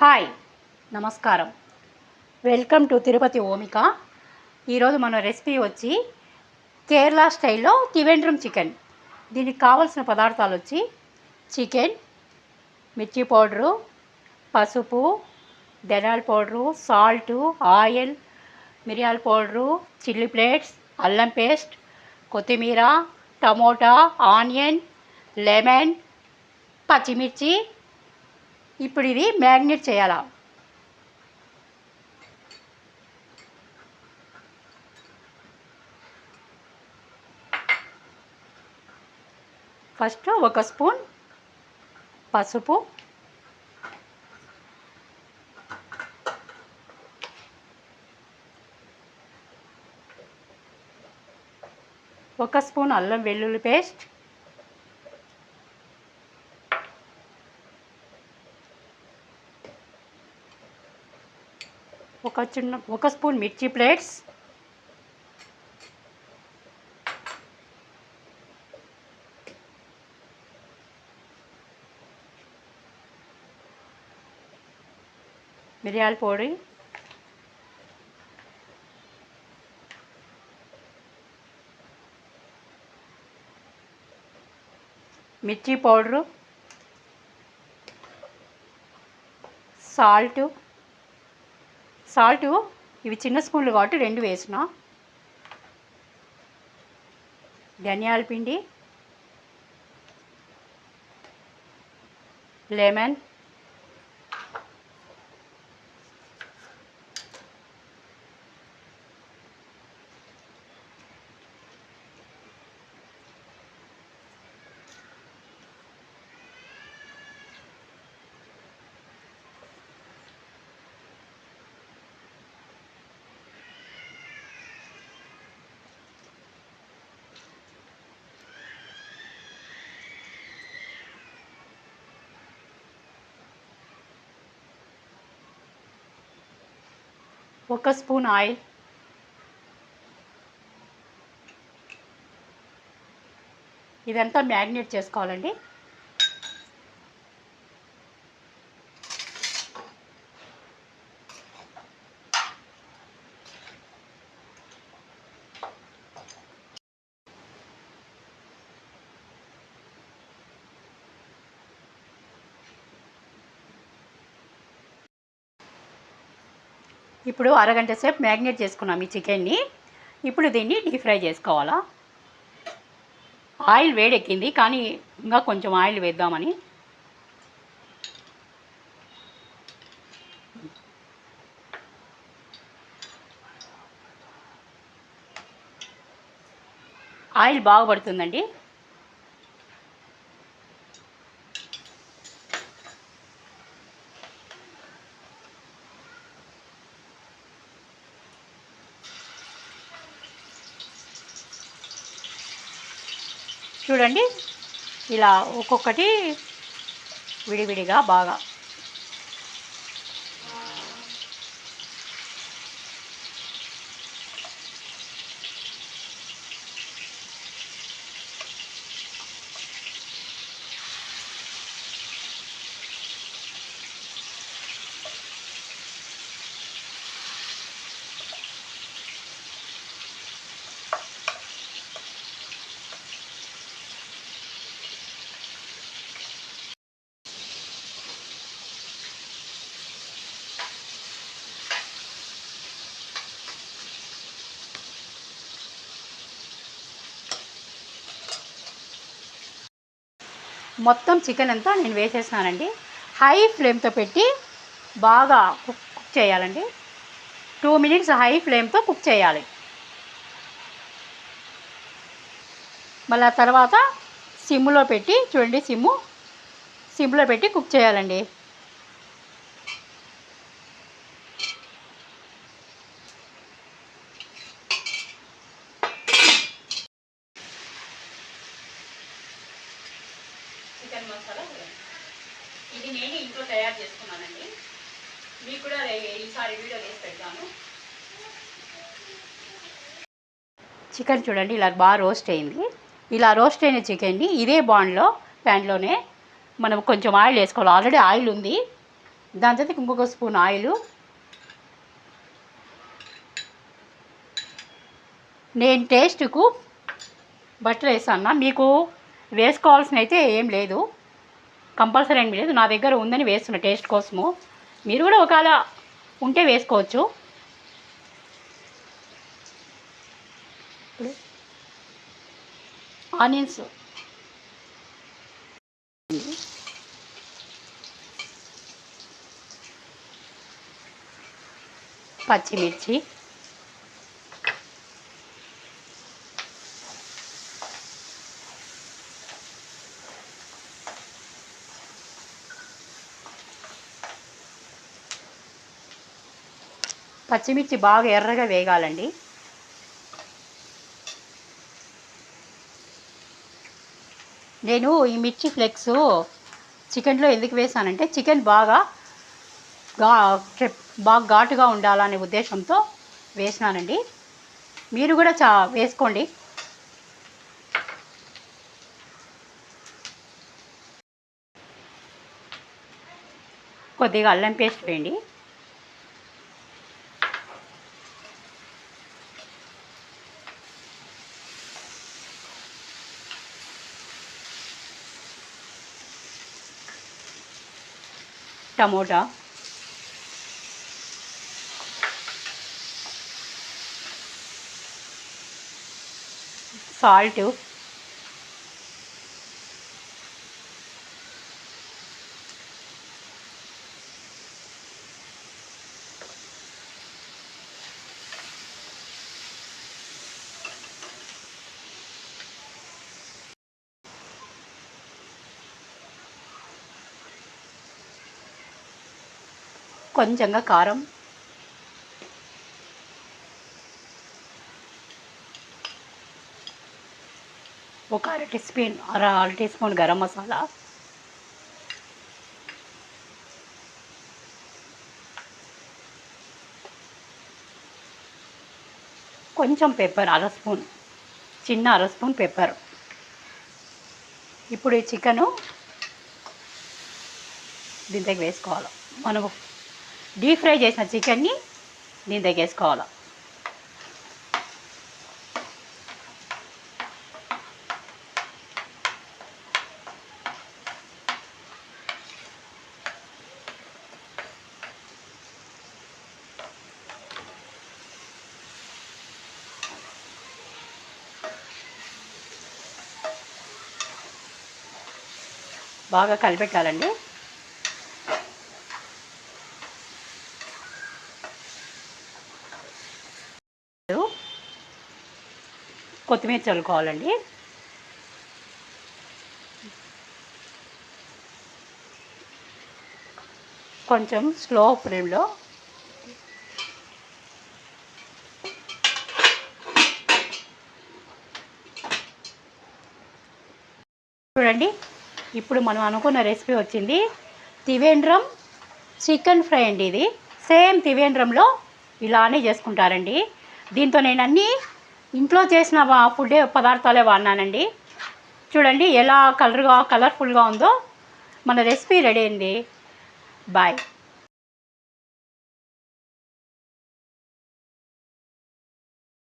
Hi నమస్కారం. Welcome to Tirupati Omika. ఈరోజు మన రెసిపీ వచ్చి కేరళ స్టైల్లో త్రివేంద్రం చికెన్. దీనికి కావలసిన పదార్థాలు వచ్చి చికెన్ మిర్చి పౌడరు పసుపు ధనియాల పౌడరు సాల్టు ఆయిల్ మిరియాల పౌడరు చిల్లీ ప్లేట్స్ అల్లం పేస్ట్ కొత్తిమీర టమోటా ఆనియన్ లెమన్ పచ్చిమిర్చి ఇప్పుడు ఇది మ్యాగ్నెట్ చేయాలా? ఫస్ట్ ఒక స్పూన్ పసుపు. ఒక స్పూన్ అల్లం వెల్లుల్లి పేస్ట్. ఒక చిన్న ఒక స్పూన్ మిర్చి ప్లేట్స్. మిరియాల పొడి. మిర్చి పౌడరు. సాల్టు. సాల్టు ఇవి చిన్న స్పూన్లు కాబట్టి రెండు వేసిన. ధనియాల పిండి లెమన్ ఒక స్పూన్ ఆయిల్. ఇదంతా మ్యాగ్నేట్ చేసుకోవాలండి. ఇప్పుడు అరగంట సేపు మ్యాగ్నేట్ చేసుకున్నాం ఈ చికెన్ని. ఇప్పుడు దీన్ని డీప్ ఫ్రై చేసుకోవాలా? ఆయిల్ వేడెక్కింది కానీ ఇంకా కొంచెం ఆయిల్ వేద్దామని. ఆయిల్ బాగా చూడండి. ఇలా ఒక్కొక్కటి విడివిడిగా బాగా మొత్తం చికెన్ అంతా నేను వేసేసినానండి. హై ఫ్లేమ్తో పెట్టి బాగా కుక్ కుక్ చేయాలండి టూ మినిట్స్ హై ఫ్లేమ్తో కుక్ చేయాలి. మళ్ళీ తర్వాత సిమ్లో పెట్టి చూడండి సిమ్ము సిమ్లో పెట్టి కుక్ చేయాలండి. చికెన్ మసాలా ఇది నేను ఇంట్లో తయారు చేసుకున్నానండి. మీకు కూడా ఈసారి వీడియో వేసి పెడతాను. చికెన్ చూడండి ఇలా బాగా రోస్ట్ అయింది. ఇలా రోస్ట్ అయిన చికెన్ని ఇదే బాండ్లో ప్యాన్లోనే మనం కొంచెం ఆయిల్ వేసుకోవాలి. ఆల్రెడీ ఆయిల్ ఉంది. దాని తర్వాత ఇంకొక స్పూన్ ఆయిల్. నేను టేస్ట్కు బట్టర్ వేసాను మీకు వేసుకోవాల్సిన అయితే ఏం లేదు. కంపల్సరీ ఏం లేదు. నా దగ్గర ఉందని వేస్తున్న టేస్ట్ కోసము. మీరు కూడా ఒకవేళ ఉంటే వేసుకోవచ్చు. ఇప్పుడు ఆనియన్స్. పచ్చిమిర్చి. పచ్చిమిర్చి బాగా ఎర్రగా వేగాలండి. నేను ఈ మిర్చి ఫ్లెక్స్ చికెన్లో ఎందుకు వేసానంటే చికెన్ బాగా గా బాగా ఘాటుగా ఉండాలనే ఉద్దేశంతో వేసినానండి. మీరు కూడా చా వేసుకోండి. కొద్దిగా అల్లం పేస్ట్ వేయండి. టమోటా సాల్ట్ కొంచెంగా కారం. ఒక అర టీ స్పూన్ అర అర టీ స్పూన్ గరం మసాలా. కొంచెం పెప్పర్ అర స్పూన్ చిన్న అర స్పూన్ పెప్పర్. ఇప్పుడు ఈ చికెను దీంట్లోకి వేసుకోవాలి. మనము డీప్ ఫ్రై చేసిన చికెన్ని దీని వేసుకోవాలి బాగా కలిపెట్టాలండి. కొత్తిమీర చల్లుకోవాలండి. కొంచెం స్లో ఫ్లేమ్లో చూడండి ఇప్పుడు మనం అనుకున్న రెసిపీ వచ్చింది. తివేంద్రం చికెన్ ఫ్రై అండి ఇది. సేమ్ తివేంద్రంలో ఇలానే చేసుకుంటారండి. దీంతో నేను అన్నీ ఇంట్లో చేసిన వా- ఫుడ్ పదార్థాలే వాడినానండి. చూడండి ఎలా కలర్గా కలర్ఫుల్గా ఉందో. మన రెసిపీ రెడీ అయింది. బాయ్